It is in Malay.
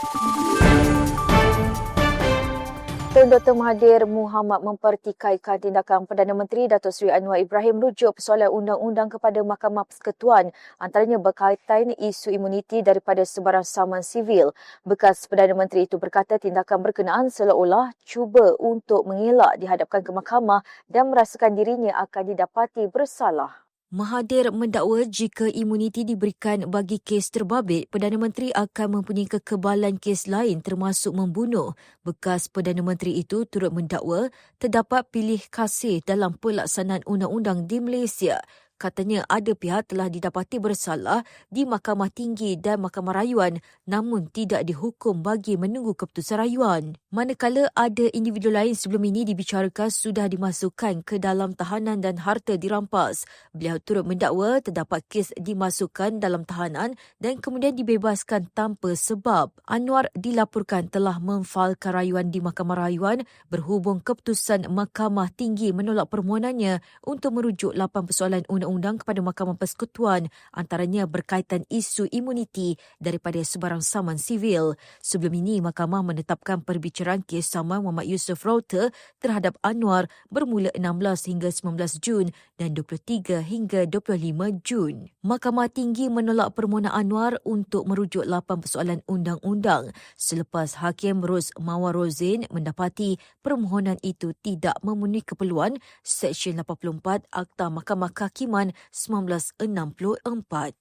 Tun Dr. Mahathir Muhammad mempertikaikan tindakan Perdana Menteri Datuk Seri Anwar Ibrahim rujuk persoalan undang-undang kepada Mahkamah Persekutuan antaranya berkaitan isu imuniti daripada sebarang saman sivil. Bekas Perdana Menteri itu berkata tindakan berkenaan seolah-olah cuba untuk mengelak dihadapkan ke mahkamah dan merasakan dirinya akan didapati bersalah. Mahathir mendakwa jika imuniti diberikan bagi kes terbabit, Perdana Menteri akan mempunyai kekebalan kes lain termasuk membunuh. Bekas Perdana Menteri itu turut mendakwa terdapat pilih kasih dalam pelaksanaan undang-undang di Malaysia katanya ada pihak telah didapati bersalah di Mahkamah Tinggi dan Mahkamah Rayuan namun tidak dihukum bagi menunggu keputusan rayuan. Manakala ada individu lain sebelum ini dibicarakan sudah dimasukkan ke dalam tahanan dan harta dirampas. Beliau turut mendakwa terdapat kes dimasukkan dalam tahanan dan kemudian dibebaskan tanpa sebab. Anwar dilaporkan telah memfalkan rayuan di Mahkamah Rayuan berhubung keputusan Mahkamah Tinggi menolak permohonannya untuk merujuk lapan persoalan undang undang-undang kepada Mahkamah Persekutuan antaranya berkaitan isu imuniti daripada sebarang saman sivil. Sebelum ini, Mahkamah menetapkan perbicaraan kes saman Muhammad Yusof Rauter terhadap Anwar bermula 16 hingga 19 Jun dan 23 hingga 25 Jun. Mahkamah Tinggi menolak permohonan Anwar untuk merujuk lapan persoalan undang-undang selepas Hakim Ros Mawar Rozin mendapati permohonan itu tidak memenuhi keperluan Seksyen 84 Akta Mahkamah Kehakiman 1964.